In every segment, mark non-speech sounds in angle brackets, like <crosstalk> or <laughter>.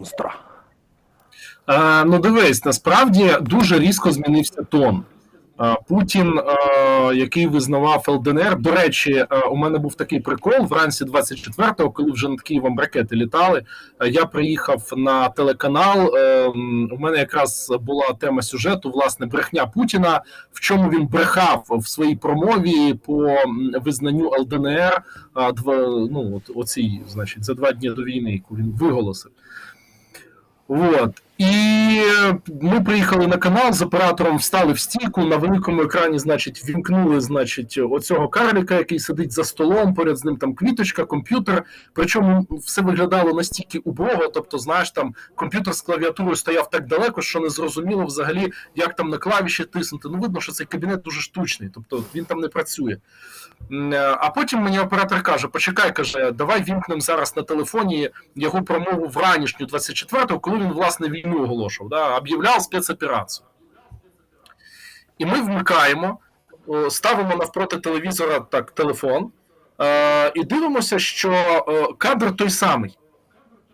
монстра. Е, ну, дивись, насправді дуже різко змінився тон. Е, Путін, е, який визнавав ЛДНР. До речі, е, у мене був такий прикол вранці 24-го, коли вже над Києвом ракети літали. Я приїхав на телеканал. У мене якраз була тема сюжету, власне, брехня Путіна. В чому він брехав в своїй промові по визнанню ЛДНР. Ну, от оцій, значить, за два дні до війни, яку він виголосив. Вот. І ми приїхали на канал з оператором, встали в стійку на великому екрані, значить, вімкнули, значить, оцього карліка, який сидить за столом, поряд з ним там квіточка, комп'ютер. Причому все виглядало настільки убого. Тобто, знаєш, там комп'ютер з клавіатурою стояв так далеко, що не зрозуміло взагалі, як там на клавіші тиснути. Ну, видно, що цей кабінет дуже штучний, тобто він там не працює. Е, А потім мені оператор каже: почекай, каже, давай вімкнемо зараз на телефоні його промову вранішню 24-го, коли він власне війну оголошував, да, об'являв спецоперацію. І ми вмикаємо, ставимо навпроти телевізора так, телефон е, і дивимося, що е, кадр той самий.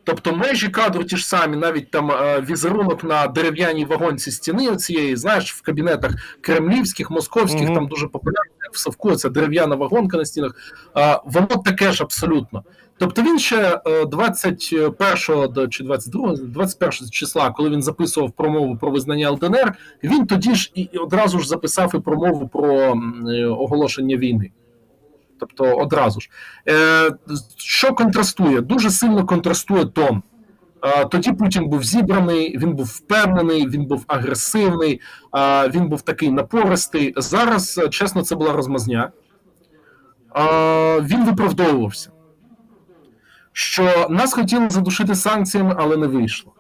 Тобто межі кадру ті ж самі, навіть там е, візерунок на дерев'яній вагонці стіни оцієї, знаєш, в кабінетах кремлівських, московських, Мгм. там дуже популярно, в Савку, це дерев'яна вагонка на стінах. Е, воно таке ж абсолютно. Тобто він ще е, 21 чи 22, 21 числа, коли він записував промову про визнання ЛДНР, він тоді ж і одразу ж записав і промову про е, оголошення війни. Тобто одразу ж. Е, що контрастує? Дуже сильно контрастує тон. Е, тоді Путін був зібраний, він був впевнений, він був агресивний, е, він був такий напористий. Зараз, е, чесно, це була розмазня. Е, він виправдовувався, що нас хотіли задушити санкціями, але не вийшло.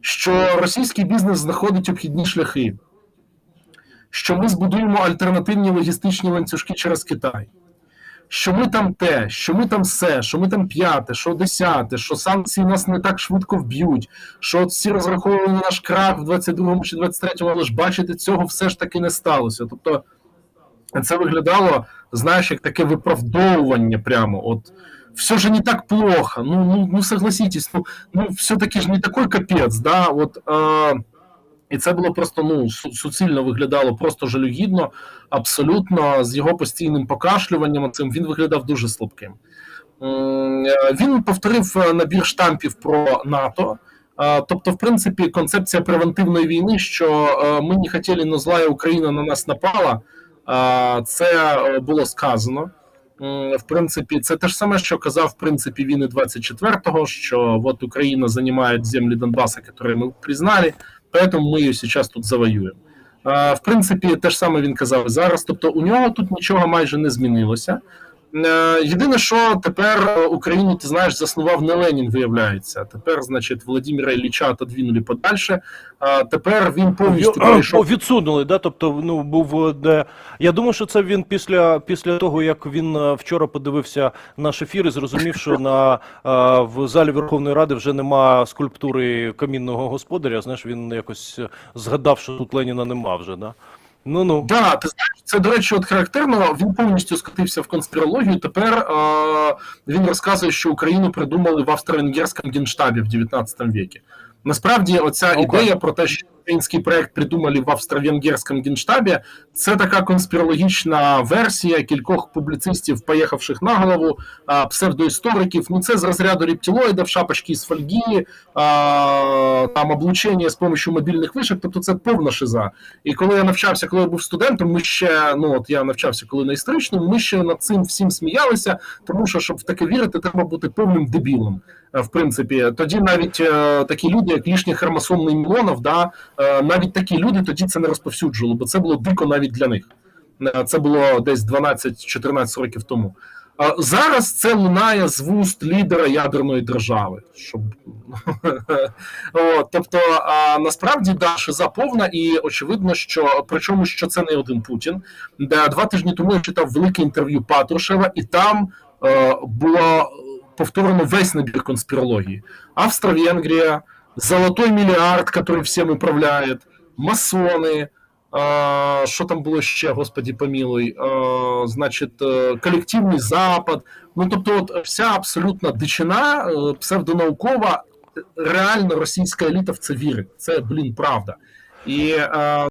Що російський бізнес знаходить обхідні шляхи, що ми збудуємо альтернативні логістичні ланцюжки через Китай що ми там те, що ми там все, що ми там п'яте, що десяте, що санкції нас не так швидко вб'ють, що от всі розраховували на наш крах в 22-му чи 23-му, але ж бачите, цього все ж таки не сталося. Тобто це виглядало, знаєш, як таке виправдовування прямо. От все же не так плохо. Ну, ну, ну согласитесь, ну, ну все-таки ж не такой капець, да, от. Е, і це було просто ну суцільно виглядало просто жалюгідно, абсолютно з його постійним покашлюванням. Цим він виглядав дуже слабким. Е, Він повторив е, набір штампів про НАТО. Тобто, в принципі, концепція превентивної війни, що е, ми не хотіли, но зла Україна на нас напала. Це було сказано. В принципі, це те ж саме, що казав в принципі він і 24-го, що от Україна займає землі Донбаса, які ми признали, поэтому ми її зараз тут завоюємо. В принципі, те ж саме він казав зараз. Тобто, у нього тут нічого майже не змінилося. Е, Єдине, що тепер е, Україну, ти знаєш, заснував не Ленін, виявляється. Тепер, значить, Володимира Ілліча отодвинули подальше. А тепер він повністю О, перейшов. відсунули, да? Тобто, ну був е, де. Я думаю, що це він після, після того, як він е, вчора подивився наш ефір і зрозумів, що на е, в залі Верховної Ради вже нема скульптури камінного господаря. Знаєш, він якось е, згадав, що тут Леніна нема вже, да? Ну ну. Да, ти знаєш, це до речі, от характерно. Він повністю скотився в конспірологію. Тепер е, він розказує, що Україну придумали в австро-венгерському генштабі в 19 віці. Насправді, оця okay. ідея про те, що український проект придумали в австро-венгерському генштабі, це така конспірологічна версія кількох публіцистів, поїхавших на голову, псевдоісториків. Ну це з розряду рептилоїдів, шапочки з фольги, там облучення з допомогою мобільних вишок. Тобто це повна шиза. І коли я навчався, коли я був студентом, ми ще ну от я навчався коли на історичному, ми ще над цим всім сміялися, тому що щоб в таке вірити, треба бути повним дебілом. Е, В принципі, тоді навіть е, такі люди, як лішній хромосомний Мілонов, да, навіть такі люди тоді це не розповсюджували, бо це було дико навіть для них. Е, Це було десь 12-14 років тому. А Зараз це лунає з вуст лідера ядерної держави. Щоб... <laughs> Тобто, а, насправді да, шиза повна, і очевидно, що причому що це не один Путін. Де два тижні тому я читав велике інтерв'ю Патрушева, і там е, було повторено весь набір конспірології: Австро-Венгрія, золотой мільярд, який всім управляет, масони. Е, Що там було ще, господі помилуй, е, значить, е, колективний запад. Ну тобто, от вся абсолютна дичина е, псевдонаукова, реально російська еліта в це вірить. Це блін правда. І е,